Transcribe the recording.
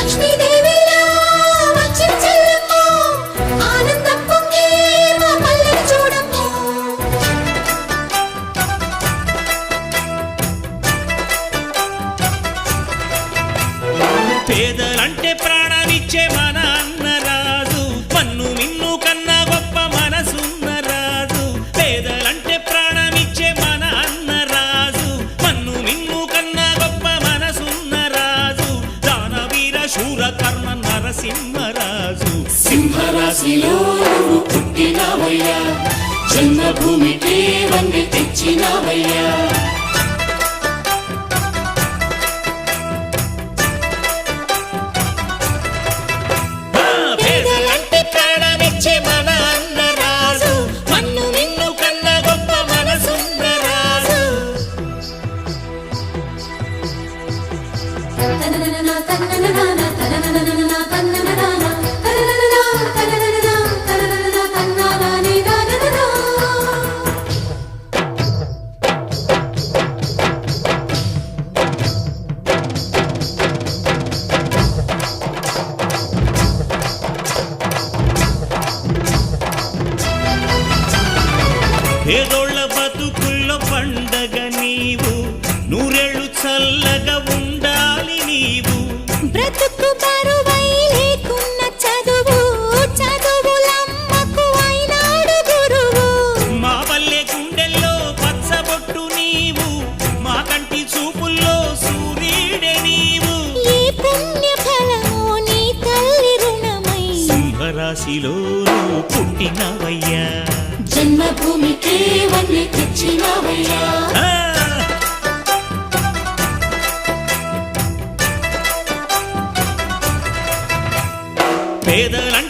touch me there. Rajanna Narasimharaju. సింహరాశిలో పుట్టినవయ్యా. జన్మభూమికి వండి తెచ్చినవయ్యా. na ఏదో కాశీలోను పుట్టినవయ్యా. జన్మభూమికే వన్నీ తెచ్చినవయ్యా. పేదలంటే